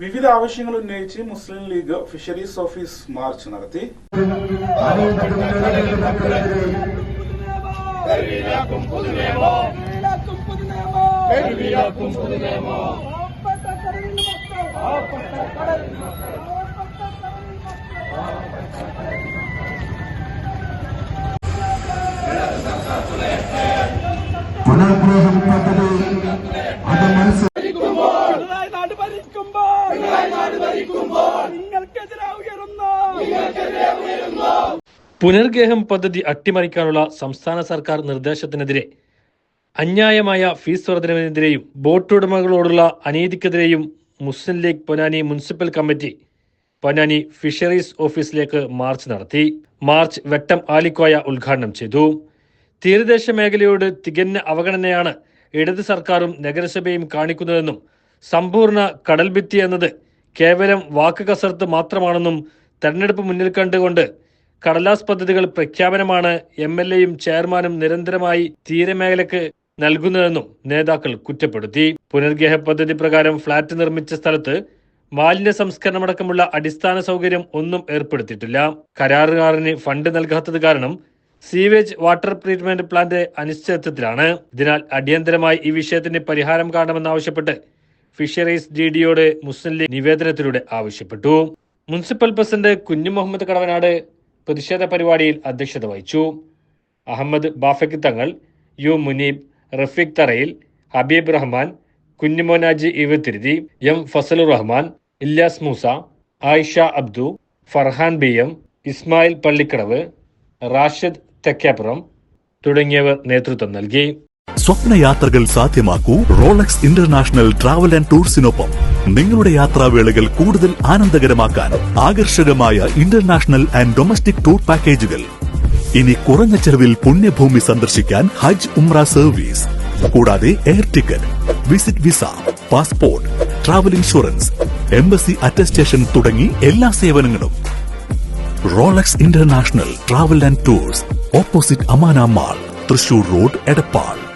വിവിധ ആവശ്യങ്ങൾ ഉന്നയിച്ച് Muslim League fisheries office march നടത്തി. കരിമീനാക്കും പദ്ധതി അത് പുതുനിയമം പുനർഗേഹം പദ്ധതി അട്ടിമറിക്കാനുള്ള സംസ്ഥാന സർക്കാർ നിർദ്ദേശത്തിനെതിരെ അന്യായമായ ഫീസ് വർധനവിനെതിരെയും ബോട്ട് ഉടമകളോടുള്ള അനീതിക്കെതിരെയും Muslim League Ponnani municipal committee Ponnani fisheries ഓഫീസിലേക്ക് മാർച്ച് നടത്തി. മാർച്ച് വെട്ടം ആലിക്കോയ ഉദ്ഘാടനം ചെയ്തു. തീരദേശ മേഖലയോട് തികഞ്ഞ അവഗണനയാണ് ഇടത് സർക്കാരും നഗരസഭയും കാണിക്കുന്നതെന്നും സമ്പൂർണ കടൽഭിത്തി എന്നത് കേവലം വാക്ക് കസർത്ത് മാത്രമാണെന്നും തെരഞ്ഞെടുപ്പ് മുന്നിൽ കണ്ടുകൊണ്ട് കടലാസ് പദ്ധതികൾ പ്രഖ്യാപനമാണ് എം എൽ എയും ചെയർമാനും നിരന്തരമായി തീരമേഖലയ്ക്ക് നൽകുന്നതെന്നും നേതാക്കൾ കുറ്റപ്പെടുത്തി. പുനർഗേഹ പദ്ധതി പ്രകാരം ഫ്ളാറ്റ് നിർമ്മിച്ച സ്ഥലത്ത് മാലിന്യ സംസ്കരണമടക്കമുള്ള അടിസ്ഥാന സൗകര്യം ഒന്നും ഏർപ്പെടുത്തിയിട്ടില്ല. കരാറുകാരന് ഫണ്ട് നൽകാത്തത് കാരണം സീവേജ് വാട്ടർ ട്രീറ്റ്മെന്റ് പ്ലാന്റ് അനിശ്ചിതത്വത്തിലാണ്. ഇതിനാൽ അടിയന്തരമായി ഈ വിഷയത്തിന് പരിഹാരം കാണണമെന്നാവശ്യപ്പെട്ട് ഫിഷറീസ് ഡി ഡിയോട് മുസ്ലിം ലീഗ് നിവേദനത്തിലൂടെ ആവശ്യപ്പെട്ടു. മുനിസിപ്പൽ പ്രസിഡന്റ് കുഞ്ഞു മുഹമ്മദ് കടവനാട് പ്രതിഷേധ പരിപാടിയിൽ അധ്യക്ഷത വഹിച്ചു. അഹമ്മദ് ബാഫക് തങ്ങൾ U Muneeb Rafeeq Tharayil Habeeb Rahman കുഞ്ഞുമോനാജി ഇവത്തിരുതി M Fazlur Rahman Ilyas Moosa Ayisha Abdu Farhan B M Ismail Pallikkadavu Rashid Thekkappuram തുടങ്ങിയവർ നേതൃത്വം നൽകി. സ്വപ്നയാത്രകൾ സാധ്യമാക്കൂ റോളക്സ് ഇന്റർനാഷണൽ ട്രാവൽ ആൻഡ് ടൂർസിനൊപ്പം. നിങ്ങളുടെ യാത്രാവേളകൾ കൂടുതൽ ആനന്ദകരമാക്കാൻ ആകർഷകമായ ഇന്റർനാഷണൽ ആൻഡ് ഡൊമസ്റ്റിക് ടൂർ പാക്കേജുകൾ. ഇനി കുറഞ്ഞ ചെലവിൽ പുണ്യഭൂമി സന്ദർശിക്കാൻ ഹജ്ജ് ഉംറ സർവീസ്. കൂടാതെ air ticket visit visa passport travel insurance embassy attestation തുടങ്ങി എല്ലാ സേവനങ്ങളും. Rolex international travel and tours opposite Amana mall Thrissur road Edappal.